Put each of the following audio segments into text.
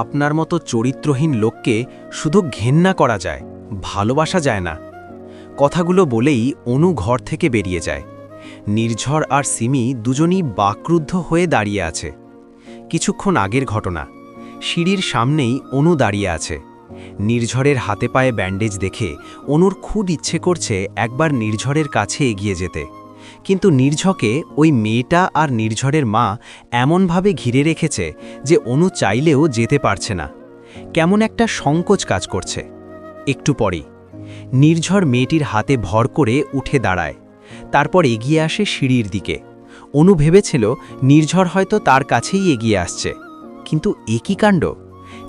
আপনার মতো চরিত্রহীন লোককে শুধু ঘেন্না করা যায়, ভালোবাসা যায় না। কথাগুলো বলেই অনু ঘর থেকে বেরিয়ে যায়। নির্ঝর আর সিমি দুজনই বাকরুদ্ধ হয়ে দাঁড়িয়ে আছে। কিছুক্ষণ আগের ঘটনা। সিঁড়ির সামনেই অনু দাঁড়িয়ে আছে। নির্ঝরের হাতে পায়ে ব্যান্ডেজ দেখে অনুর খুব ইচ্ছে করছে একবার নির্ঝরের কাছে এগিয়ে যেতে। কিন্তু নির্ঝকে ওই মেয়েটা আর নির্ঝরের মা এমনভাবে ঘিরে রেখেছে যে অনু চাইলেও যেতে পারছে না। কেমন একটা সংকোচ কাজ করছে। একটু পরেই নির্ঝর মেয়েটির হাতে ভর করে উঠে দাঁড়ায়। তারপর এগিয়ে আসে সিঁড়ির দিকে। অনু ভেবেছিল নির্ঝর হয়তো তার কাছেই এগিয়ে আসছে। কিন্তু একই কাণ্ড?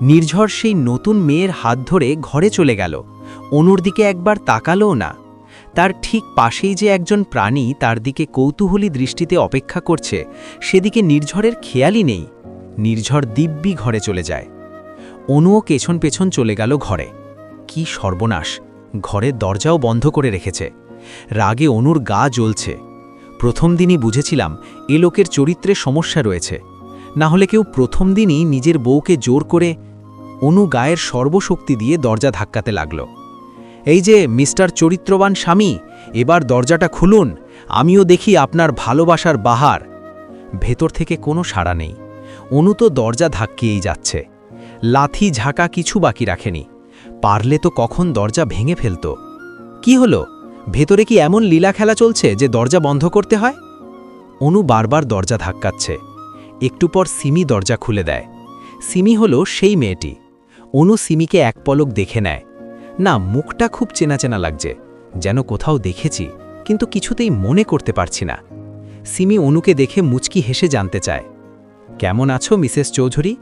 নির্ঝর সেই নতুন মেয়ের হাত ধরে ঘরে চলে গেল। অনুর দিকে একবার তাকালোও না। তার ঠিক পাশেই যে একজন প্রাণী তার দিকে কৌতূহলী দৃষ্টিতে অপেক্ষা করছে, সেদিকে নির্ঝরের খেয়ালই নেই। নির্ঝর দিব্যি ঘরে চলে যায়। অনুও পেছন পেছন চলে গেল ঘরে। কি সর্বনাশ ঘরের দরজাও বন্ধ করে রেখেছে। রাগে অনুর গা জ্বলছে। প্রথম দিনই বুঝেছিলাম এ লোকের চরিত্রে সমস্যা রয়েছে। না হলে কেউ প্রথম দিনই নিজের বউকে জোর করে অনু গায়ের সর্বশক্তি দিয়ে দরজা ধাক্কাতে লাগল। এই যে মিস্টার চরিত্রবান স্বামী, এবার দরজাটা খুলুন, আমিও দেখি আপনার ভালোবাসার বাহার। ভেতর থেকে কোনো সাড়া নেই। অনু তো দরজা ধাক্কিয়েই যাচ্ছে। লাথি ঝাঁকা কিছু বাকি রাখেনি। পারলে তো কখন দরজা ভেঙে ফেলত। কি হলো? ভেতরে কি এমন লীলা খেলা চলছে যে দরজা বন্ধ করতে হয়? অনু বারবার দরজা ধাক্কাচ্ছে। একটু পর সিমি দরজা খুলে দেয়। সিমি হলো সেই মেয়েটি। অনু সিমিকে এক পলক দেখে নেয়। না, মুখটা খুব চেনা চেনা লাগছে, যেন কোথাও দেখেছি, কিন্তু কিছুতেই মনে করতে পারছি না। সিমি অনুকে দেখে মুচকি হেসে জানতে চায়, কেমন আছো, মিসেস চৌধুরী?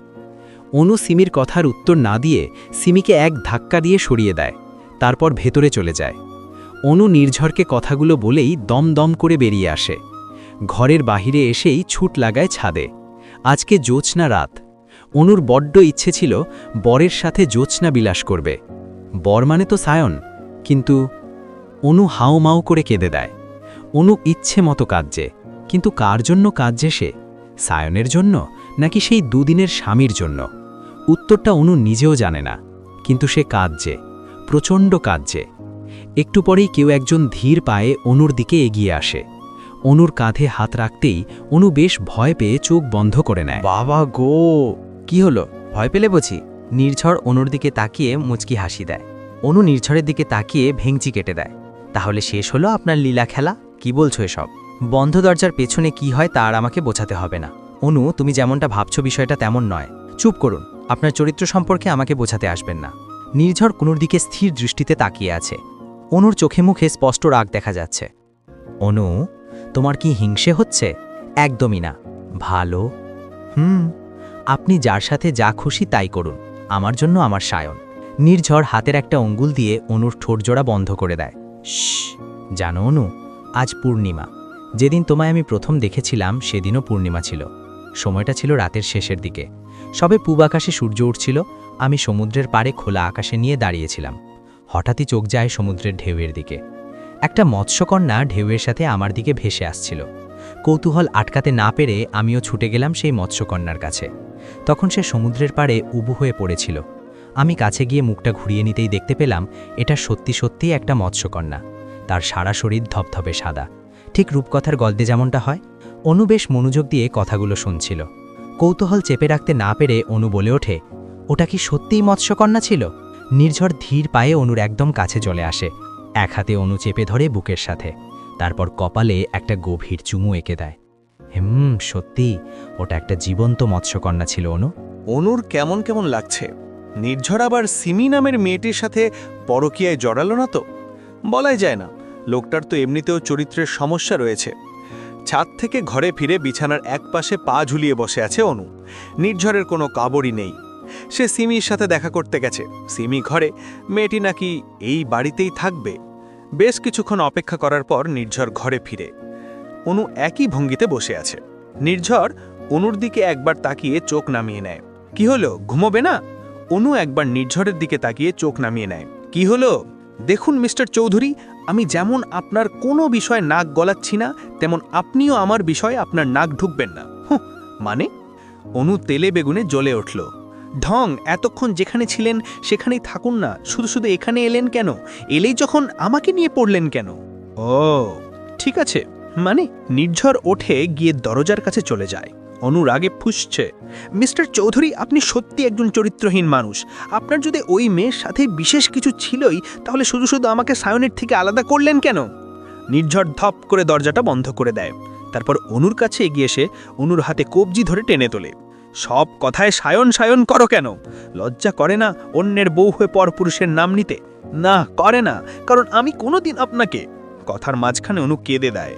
অনু সিমির কথার উত্তর না দিয়ে সিমিকে এক ধাক্কা দিয়ে সরিয়ে দেয়, তারপর ভেতরে চলে যায়। অনু নির্ঝরকে কথাগুলো বলেই দম দম করে বেরিয়ে আসে। ঘরের বাহিরে এসেই ছুট লাগায় ছাদে। আজকে জোৎস্না রাত। অনুর বড্ড ইচ্ছে ছিল বরের সাথে জোৎস্না বিলাস করবে। বর মানে তো সায়ন, কিন্তু অনু হাও মাও করে কেঁদে দেয়। অনু ইচ্ছে মতো কাঁদছে, কিন্তু কার জন্য কাঁদছে সে? সায়নের জন্য, নাকি সেই দুদিনের স্বামীর জন্য? উত্তরটা অনু নিজেও জানে না, কিন্তু সে কাঁদছে, প্রচণ্ড কাঁদছে। একটু পরেই কেউ একজন ধীর পায়ে অনুর দিকে এগিয়ে আসে। অনুর কাঁধে হাত রাখতেই অনু বেশ ভয় পেয়ে চোখ বন্ধ করে নেয়। বাবা গো! কি হলো? ভয় পেলে বুঝি? নির্ঝর অনুর দিকে তাকিয়ে মুচকি হাসি দেয়। অনু নির্ঝরের দিকে তাকিয়ে ভেংচি কেটে দেয়। তাহলে শেষ হলো আপনার লীলা খেলা? কি বলছো এসব? বন্ধ দরজার পেছনে কি হয় তার আমাকে বোঝাতে হবে না। অনু, তুমি যেমনটা ভাবছ বিষয়টা তেমন নয়। চুপ করুন, আপনার চরিত্র সম্পর্কে আমাকে বোঝাতে আসবেন না। নির্ঝর কুনুর দিকে স্থির দৃষ্টিতে তাকিয়ে আছে। অনুর চোখে মুখে স্পষ্ট রাগ দেখা যাচ্ছে। অনু, তোমার কি হিংসে হচ্ছে? একদমই না। ভালো। হুম, আপনি যার সাথে যা খুশি তাই করুন। আমার জন্য আমার সায়ন। নির্ঝর হাতের একটা অঙ্গুল দিয়ে অনুর ঠোঁটজোড়া বন্ধ করে দেয়। জানো অনু, আজ পূর্ণিমা। যেদিন তোমায় আমি প্রথম দেখেছিলাম, সেদিনও পূর্ণিমা ছিল। সময়টা ছিল রাতের শেষের দিকে। সবে পূব আকাশে সূর্য উঠছিল, আমি সমুদ্রের পাড়ে খোলা আকাশে নিয়ে দাঁড়িয়েছিলাম। হঠাৎই চোখ যায় সমুদ্রের ঢেউয়ের দিকে। একটা মৎস্যকন্যা ঢেউয়ের সাথে আমার দিকে ভেসে আসছিল। কৌতূহল আটকাতে না পেরে আমিও ছুটে গেলাম সেই মৎস্যকন্যার কাছে। তখন সে সমুদ্রের পাড়ে উবু হয়ে পড়েছিল। আমি কাছে গিয়ে মুখটা ঘুরিয়ে নিতেই দেখতে পেলাম, এটা সত্যি সত্যিই একটা মৎস্যকন্যা। তার সারা শরীর ধপধপে সাদা। ঠিক রূপকথার গল্পে যেমনটা হয়, অনু বেশ মনোযোগ দিয়ে কথাগুলো শুনছিল। কৌতূহল চেপে রাখতে না পেরে অনু বলে ওঠে, ওটা কি সত্যিই মৎস্যকন্যা ছিল? নির্ঝর ধীর পায়ে অনুর একদম কাছে চলে আসে। এক হাতে অনু চেপে ধরে বুকের সাথে। তারপর কপালে একটা গভীর চুমু এঁকে দেয়। হুম, সত্যি, ওটা একটা জীবন্ত মৎস্যকন্যা ছিল, অনু। অনুর কেমন কেমন লাগছে? নির্ঝর আবার সিমি নামের মেয়েটির সাথে পরকীয়ায় জড়ালো না তো? বলাই যায় না, লোকটার তো এমনিতেও চরিত্রের সমস্যা রয়েছে। ছাদ থেকে ঘরে ফিরে বিছানার এক পাশে পা ঝুলিয়ে বসে আছে অনু। নির্ঝরের কোনো কাবরই নেই। সে সিমির সাথে দেখা করতে গেছে। সিমি ঘরে, মেয়েটি নাকি এই বাড়িতেই থাকবে? বেশ কিছুক্ষণ অপেক্ষা করার পর নির্ঝর ঘরে ফিরে। অনু একই ভঙ্গিতে বসে আছে। নির্ঝর অনুর দিকে একবার তাকিয়ে চোখ নামিয়ে নেয়। কি হলো? ঘুমোবে না? অনু একবার নির্ঝরের দিকে তাকিয়ে চোখ নামিয়ে নেয়। কি হলো? দেখুন মিস্টার চৌধুরী, আমি যেমন আপনার কোনো বিষয়ে নাক গলাচ্ছি না, তেমন আপনিও আমার বিষয়ে আপনার নাক ঢুকবেন না। মানে? অনু তেলে বেগুনে জ্বলে উঠল। ঢং, এতক্ষণ যেখানে ছিলেন সেখানেই থাকুন না, শুধু শুধু এখানে এলেন কেন? এলেই যখন আমাকে নিয়ে পড়লেন কেন? ও, ঠিক আছে মানে নির্ঝর ওঠে গিয়ে দরজার কাছে চলে যায়। অনুরাগে ফুসছে, মিস্টার চৌধুরী, আপনি সত্যি একজন চরিত্রহীন মানুষ। আপনার যদি ওই মেয়ের সাথে বিশেষ কিছু ছিলই, তাহলে শুধু শুধু আমাকে সায়নের থেকে আলাদা করলেন কেন? নির্ঝর ধপ করে দরজাটা বন্ধ করে দেয়। তারপর অনুর কাছে এগিয়ে এসে অনুর হাতে কবজি ধরে টেনে তোলে। সব কথায় সায়ন সায়ন করো কেন? লজ্জা করে না অন্যের বউ হয়ে পরপুরুষের নাম নিতে? না, করে না, কারণ আমি কোনোদিন আপনাকে কথার মাঝখানে অনু কেঁদে দেয়।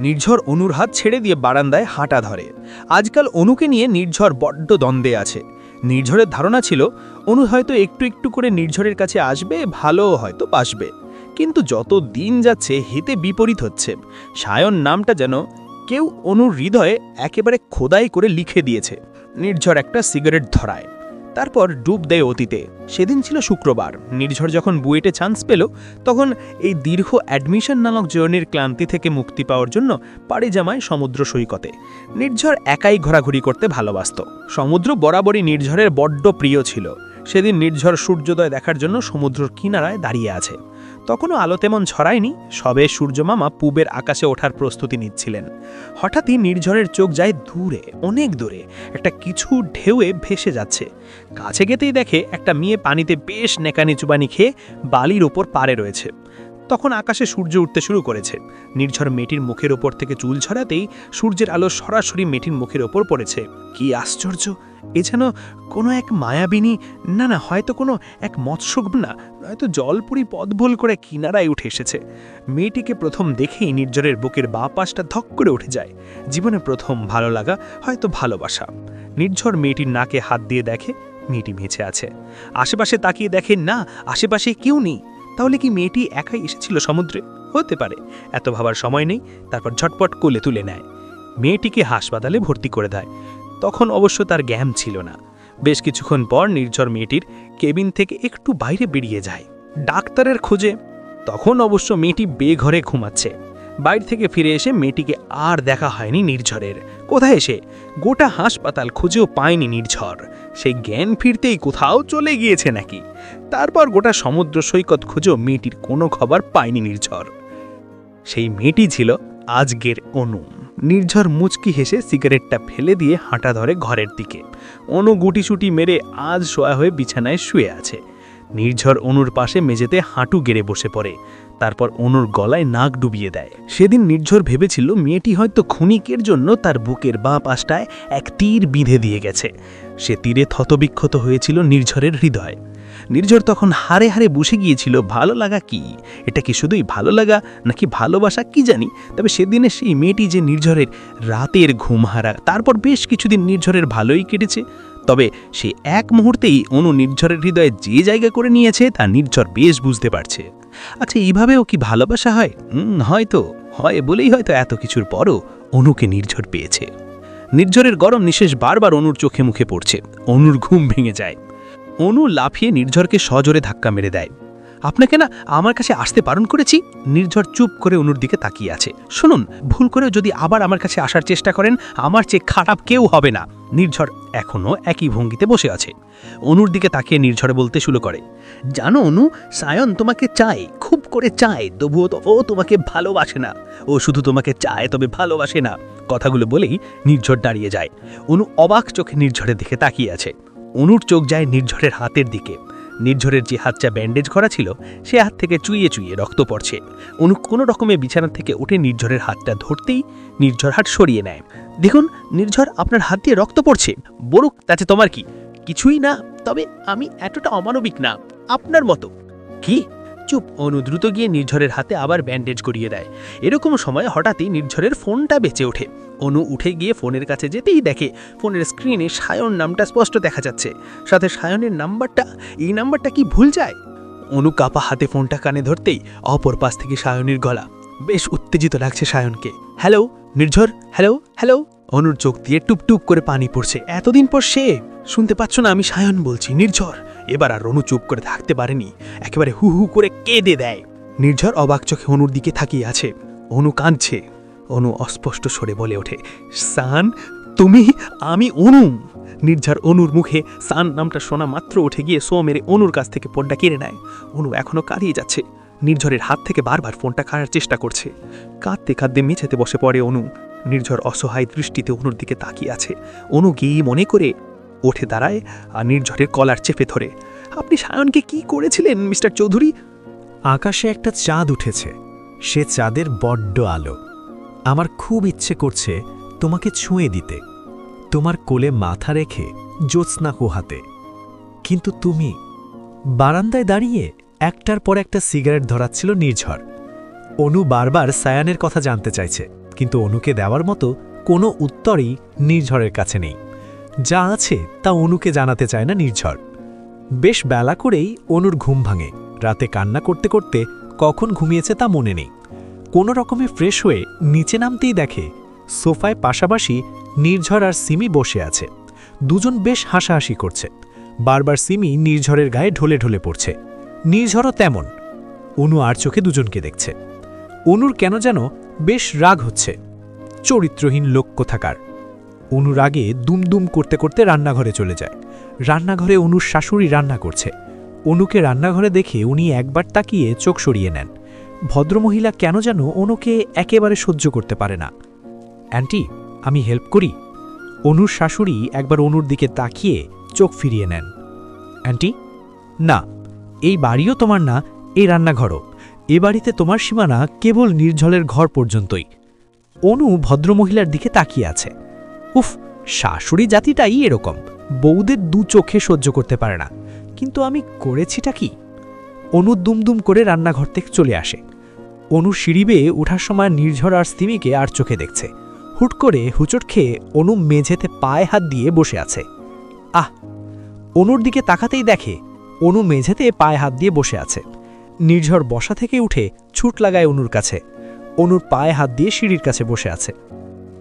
নির্ঝর অনুর হাত ছেড়ে দিয়ে বারান্দায় হাঁটা ধরে। আজকাল অনুকে নিয়ে নির্ঝর বড্ড দ্বন্দ্বে আছে। নির্ঝরের ধারণা ছিল, অনু হয়তো একটু একটু করে নির্ঝরের কাছে আসবে, ভালো হয়তো বাসবে। কিন্তু যত দিন যাচ্ছে, হেতে বিপরীত হচ্ছে। সায়ন নামটা যেন কেউ অনুর হৃদয়ে একেবারে খোদাই করে লিখে দিয়েছে, নির্ঝর একটা সিগারেট ধরায়। তারপর ডুব দেয় অতীতে। সেদিন ছিল শুক্রবার। নির্ঝর যখন বুয়েটে চান্স পেল, তখন এই দীর্ঘ অ্যাডমিশন নামক জার্নির ক্লান্তি থেকে মুক্তি পাওয়ার জন্য পাড়ি জামায় সমুদ্র সৈকতে। নির্ঝর একাই ঘোরাঘুরি করতে ভালোবাসত। সমুদ্র বরাবরই নির্ঝরের বড্ড প্রিয় ছিল। সেদিন নির্ঝর সূর্যোদয় দেখার জন্য সমুদ্রর কিনারায় দাঁড়িয়ে আছে। তখনও আলো তেমন ছড়ায়নি সবে সূর্যমামা পূবের আকাশে ওঠার প্রস্তুতি নিচ্ছিলেন। হঠাৎই নির্ঝরের চোখ যায় দূরে, অনেক দূরে, একটা কিছু ঢেউয়ে ভেসে যাচ্ছে। কাছে গেতেই দেখে একটা মেয়ে পানিতে বেশ নেকানি চুবানি খেয়ে বালির ওপর পারে রয়েছে। তখন আকাশে সূর্য উঠতে শুরু করেছে। নির্ঝর মেয়েটির মুখের ওপর থেকে চুল ছড়াতেই সূর্যের আলো সরাসরি মেয়েটির মুখের ওপর পড়েছে। কি আশ্চর্য! এ যেন কোনো এক মায়াবিনী, না না, হয়তো কোনো এক মৎস্যগ্না নয়তো জলপুরি পদভোল করে কিনারায় উঠে এসেছে। মেয়েটিকে প্রথম দেখেই নির্জরের বুকের বা পাশটা ধক করে উঠে যায়। জীবনে প্রথম ভালো লাগা, হয়তো ভালোবাসা। নির্ঝর মেয়েটির নাকে হাত দিয়ে দেখে, মেয়েটি বেঁচে আছে। আশেপাশে তাকিয়ে দেখে, না, আশেপাশে কেউ নেই। তাহলে কি মেয়েটি একাই এসেছিল সমুদ্রে? হতে পারে। এত ভাবার সময় নেই, তারপর ঝটপট কোলে তুলে নেয়। মেয়েটিকে হাসপাতালে ভর্তি করে দেয়। তখন অবশ্য তার জ্ঞান ছিল না। বেশ কিছুক্ষণ পর নির্ঝর মেয়েটির কেবিন থেকে একটু বাইরে বেরিয়ে যায়। ডাক্তারের খোঁজে। তখন অবশ্য মেয়েটি বেঘরে ঘুমাচ্ছে। বাইরে থেকে ফিরে এসে মেয়েটিকে আর দেখা হয়নি নির্ঝরের। কোথায় এসে গোটা হাসপাতাল খুঁজেও পায়নি নির্ঝর। সেই জ্ঞান ফিরতেই কোথাও চলে গিয়েছে নাকি? তারপর গোটা সমুদ্র সৈকত খুঁজেও মেয়েটির কোনো খবর পায়নি নির্ঝর। সেই মেয়েটি ছিল আজকের অনু। নির্ঝর মুচকি হেসে সিগারেটটা ফেলে দিয়ে হাঁটা ধরে ঘরের দিকে। অনু গুটিসুটি মেরে আজ শোয়া হয়ে বিছানায় শুয়ে আছে। নির্ঝর অনুর পাশে মেঝেতে হাঁটু গেড়ে বসে পড়ে। তারপর অনুর গলায় নাক ডুবিয়ে দেয়। সেদিন নির্ঝর ভেবেছিল মেয়েটি হয়তো ক্ষণিকের জন্য তার বুকের বাঁ পাশটায় এক তীর বিঁধে দিয়ে গেছে। সে তীরে থতবিক্ষত হয়েছিল নির্ঝরের হৃদয়। নির্ঝর তখন হারে হারে বসে গিয়েছিল, ভালো লাগা কি? এটা কি শুধুই ভালো লাগা নাকি ভালোবাসা? কি জানি? তবে সেদিনে সেই মেয়েটি যে নির্ঝরের রাতের ঘুমহারা তারপর বেশ কিছুদিন নির্ঝরের ভালোই কেটেছে। তবে সে এক মুহূর্তেই অনু নির্ঝরের হৃদয়ে যে জায়গা করে নিয়েছে, তা নির্ঝর বেশ বুঝতে পারছে। আচ্ছা এইভাবেও কি ভালোবাসা হয়? হয়তো, হয় বলেই হয়তো এত কিছুর পরও অনুকে নির্ঝর পেয়েছে। নির্ঝরের গরম নিশেষ বারবার অনুর চোখে মুখে পড়ছে। অনুর ঘুম ভেঙে যায়। অনু লাফিয়ে নির্ঝরকে সজোরে ধাক্কা মেরে দেয়। আপনাকে না আমার কাছে আসতে বারণ করেছি? নির্ঝর চুপ করে অনুর দিকে তাকিয়ে আছে। শুনুন, ভুল করেও যদি আবার আমার কাছে আসার চেষ্টা করেন, আমার চেয়ে খারাপ কেউ হবে না। নির্ঝর এখনও একই ভঙ্গিতে বসে আছে। অনুর দিকে তাকিয়ে নির্ঝরে বলতে শুরু করে, জানো অনু, সায়ন তোমাকে চায়, খুব করে চায়, তবুও তো ও তোমাকে ভালোবাসে না। ও শুধু তোমাকে চায়, তবে ভালোবাসে না। কথাগুলো বলেই নির্ঝর দাঁড়িয়ে যায়। অনু অবাক চোখে নির্ঝরের দিকে তাকিয়ে আছে। অনুর চোখ যায় নির্ঝরের হাতের দিকে। নির্ঝরের যে হাতটা ব্যান্ডেজ করা ছিল, সে হাত থেকে চুইয়ে চুইয়ে রক্ত পড়ছে। অনু কোনো রকমে বিছানা থেকে উঠে নির্ঝরের হাতটা ধরতেই নির্ঝর হাত সরিয়ে নেয়। দেখুন, নির্ঝর আপনার হাত দিয়ে রক্ত পড়ছে। বরুক, তাতে তোমার কি? কিছুই না, তবে আমি এতটা অমানবিক না, আপনার মতো। কি? চুপ। অনু দ্রুত গিয়ে নির্ঝরের হাতে আবার ব্যান্ডেজ করিয়ে দেয়। এরকম সময় হঠাৎই নির্ঝরের ফোনটা বেঁচে ওঠে। অনু উঠে গিয়ে ফোনের কাছে যেতেই দেখে, ফোনের স্ক্রিনে সায়ন নামটা স্পষ্ট দেখা যাচ্ছে। সাথে সায়নের নাম্বারটা, এই নাম্বারটা কি ভুল যায়? অনু কাপা হাতে ফোনটা কানে ধরতেই অপর পাশ থেকে সায়নের গলা। বেশ উত্তেজিত লাগছে সায়নকে। Hello, Nirjhar, hello hello? অনুর চোখ দিয়ে টুপটুপ করে পানি পড়ছে। এতদিন পর সে? শুনতে পাচ্ছ না, আমি সায়ন বলছি, নির্ঝর। এবার আর অনু চুপ করে থাকতে পারেনি। একেবারে হু হু করে কেঁদে দেয়। নির্ঝর অবাক চোখে অনুর দিকে থাকিয়ে আছে। অনু কাঁদছে। অনু অস্পষ্ট সরে বলে ওঠে, সান, তুমি, আমি অনু! নির্ঝর অনুর মুখে সান নামটা শোনা মাত্র উঠে গিয়ে সো মেরে অনুর কাছ থেকে ফোনটা কেড়ে নেয়। অনু এখনও কাঁদিয়ে যাচ্ছে। নির্ঝরের হাত থেকে বারবার ফোনটা কাড়ার চেষ্টা করছে। কাঁদতে কাঁদতে মেঝেতে বসে পড়ে অনু। নির্ঝর অসহায় দৃষ্টিতে অনুর দিকে তাকিয়ে আছে। অনু গিয়ে মনে করে ওঠে দাঁড়ায় আর নির্ঝরের কলার চেপে ধরে, আপনি সায়নকে কি করেছিলেন, মিস্টার চৌধুরী? আকাশে একটা চাঁদ উঠেছে। সে চাঁদের বড্ড আলো। আমার খুব ইচ্ছে করছে তোমাকে ছুঁয়ে দিতে। তোমার কোলে মাথা রেখে জ্যোৎস্না কোহাতে। কিন্তু তুমি, বারান্দায় দাঁড়িয়ে একটার পর একটা সিগারেট ধরাচ্ছিল নির্ঝর। অনু বারবার সায়ানের কথা জানতে চাইছে, কিন্তু অনুকে দেওয়ার মতো কোনো উত্তরই নির্ঝরের কাছে নেই। যা আছে তা অনুকে জানাতে চায় না নির্ঝর। বেশ বেলা করেই অনুর ঘুম ভাঙে। রাতে কান্না করতে করতে কখন ঘুমিয়েছে তা মনে নেই। কোনো রকমে ফ্রেশ হয়ে নিচে নামতেই দেখে সোফায় পাশাপাশি নির্ঝর আর সিমি বসে আছে। দুজন বেশ হাসাহাসি করছে। বারবার সিমি নির্ঝরের গায়ে ঢলে ঢলে পড়ছে। নির্ঝরও তেমন। অনু আর চোখে দুজনকে দেখছে। অনুর কেন যেন বেশ রাগ হচ্ছে। চরিত্রহীন লোক কোথাকার। অনুর আগে দুমদুম করতে করতে রান্নাঘরে চলে যায়। রান্নাঘরে অনুর শাশুড়ি রান্না করছে। অনুকে রান্নাঘরে দেখে উনি একবার তাকিয়ে চোখ সরিয়ে নেন। ভদ্রমহিলা কেন যেন অনুকে একেবারে সহ্য করতে পারে না। অ্যান্টি, আমি হেল্প করি। অনুর শাশুড়ি একবার অনুর দিকে তাকিয়ে চোখ ফিরিয়ে নেন। অ্যান্টি, না, এই বাড়িও তোমার না, এই রান্নাঘরও। এ বাড়িতে তোমার সীমানা কেবল নির্ঝলের ঘর পর্যন্তই। অনু ভদ্রমহিলার দিকে তাকিয়ে আছে। উফ, শাশুড়ি জাতিটাই এরকম। বউদের দু চোখে সহ্য করতে পারে না। কিন্তু আমি করেছিটা কি? অনু দুমদুম করে রান্নাঘর থেকে চলে আসে। অনু সিঁড়ি বেয়ে ওঠার সময় নির্ঝর আর স্তিমিকে আর চোখে দেখছে। হুট করে হুচট খেয়ে অনু মেঝেতে পায়ে হাত দিয়ে বসে আছে। আহ! অনুর দিকে তাকাতেই দেখে অনু মেঝেতে পায়ে হাত দিয়ে বসে আছে। নির্ঝর বসা থেকে উঠে ছুট লাগায় অনুর কাছে। অনুর পায়ে হাত দিয়ে সিঁড়ির কাছে বসে আছে।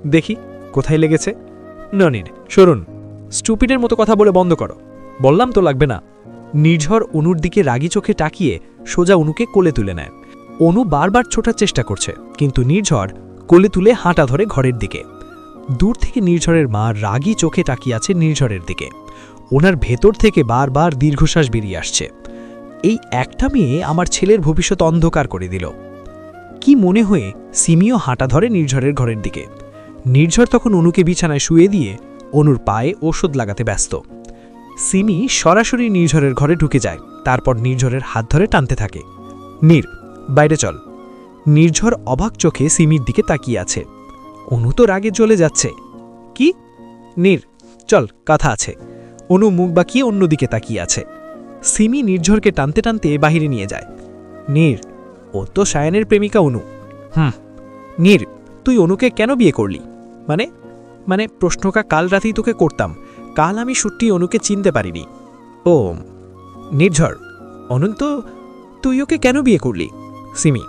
দেখি, কোথায় লেগেছে? ননির সরুন। স্টুপিডের মতো কথা বলে বন্ধ করো। বললাম তো লাগবে না। নির্ঝর অনুর দিকে রাগি চোখে তাকিয়ে সোজা অনুকে কোলে তুলে নেয়। অনু বারবার ছোটার চেষ্টা করছে, কিন্তু নির্ঝর কোলে তুলে হাঁটা ধরে ঘরের দিকে। দূর থেকে নির্ঝরের মা রাগি চোখে তাকিয়ে আছে নির্ঝরের দিকে। ওনার ভেতর থেকে বারবার দীর্ঘশ্বাস বেরিয়ে আসছে। এই একটা মেয়ে আমার ছেলের ভবিষ্যৎ অন্ধকার করে দিল। কি মনে হয়ে সিমিও হাঁটা ধরে নির্ঝরের ঘরের দিকে। নির্ঝর তখন অনুকে বিছানায় শুয়ে দিয়ে অনুর পায়ে ওষুধ লাগাতে ব্যস্ত। সিমি সরাসরি নির্ঝরের ঘরে ঢুকে যায়, তারপর নির্ঝরের হাত ধরে টানতে থাকে। নীর বাইরে চল। নির্ঝর অবাক চোখে সিমির দিকে তাকিয়ে আছে। অনু তো রাগে চলে যাচ্ছে। কি? নীর, চল, কথা আছে। অনু মুখ বাঁকিয়ে অন্যদিকে তাকিয়ে আছে। সিমি নির্ঝরকে টানতে টানতে বাহিরে নিয়ে যায়। নীর, ও তো সায়নের প্রেমিকা অনু। হুম। নীর, তুই অনুকে কেন বিয়ে করলি? মানে মানে প্রশ্নটা কাল রাতেই তোকে করতাম। কাল আমি সত্যি অনুকে চিনতে পারিনি। ও নির্ঝর অনন্ত তুই ওকে কেন বিয়ে করলি? সিমি,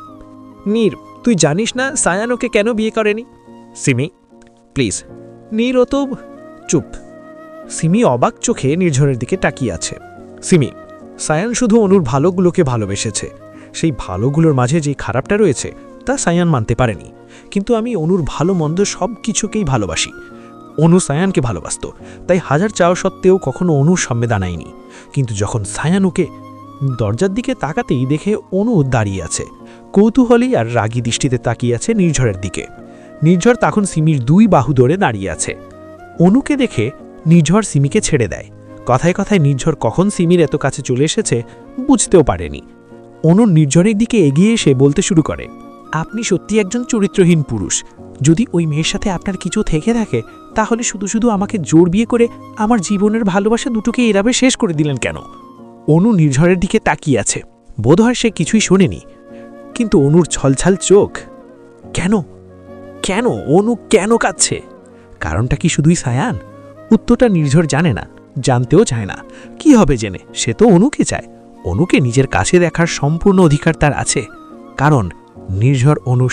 নীর, তুই জানিস না সায়ান ওকে কেন বিয়ে করেনি? সিমি, প্লিজ। নীর, ও তো চুপ। সিমি অবাক চোখে নির্ঝরের দিকে তাকিয়ে আছে। সিমি, সায়ান শুধু অনুর ভালোগুলোকে ভালোবেসেছে। সেই ভালোগুলোর মাঝে যে খারাপটা রয়েছে, তা সায়ান মানতে পারেনি। কিন্তু আমি অনুর ভালো, মন্দ সব কিছুকেই ভালোবাসি। অনু সায়ানকে ভালোবাসত, তাই হাজার চাওয়া সত্ত্বেও কখনো অনুর সামনে দাঁড়ায়নি। কিন্তু যখন সায়ান ওকে দরজার দিকে তাকাতেই দেখে অনু দাঁড়িয়ে আছে। কৌতূহলী আর রাগী দৃষ্টিতে তাকিয়ে আছে নির্ঝরের দিকে। নির্ঝর তখন সিমির দুই বাহু ধরে দাঁড়িয়ে আছে। অনুকে দেখে নির্ঝর সিমিকে ছেড়ে দেয়। কথায় কথায় নির্ঝর কখন সিমির এত কাছে চলে এসেছে বুঝতেও পারেনি। অনুর নির্ঝরের দিকে এগিয়ে এসে বলতে শুরু করে, আপনি সত্যি একজন চরিত্রহীন পুরুষ। যদি ওই মেয়ের সাথে আপনার কিছু থেকে থাকে, তাহলে শুধু শুধু আমাকে জোর বিয়ে করে আমার জীবনের ভালোবাসা দুটোকে এরাবে শেষ করে দিলেন কেন? অনু নির্ঝরের দিকে তাকিয়ে আছে। বোধহয় সে কিছুই শোনেনি। কিন্তু অনুর ছলছাল চোখ। কেন? কেন? অনু কেন কাঁদছে? কারণটা কি শুধুই সায়ান? উত্তরটা নির্ঝর জানে না, জানতেও চায় না। কি হবে জেনে? সে তো অনুকে চায়। অনুকে নিজের কাছে দেখার সম্পূর্ণ অধিকার তার আছে। কারণ নির্ঝর অনুর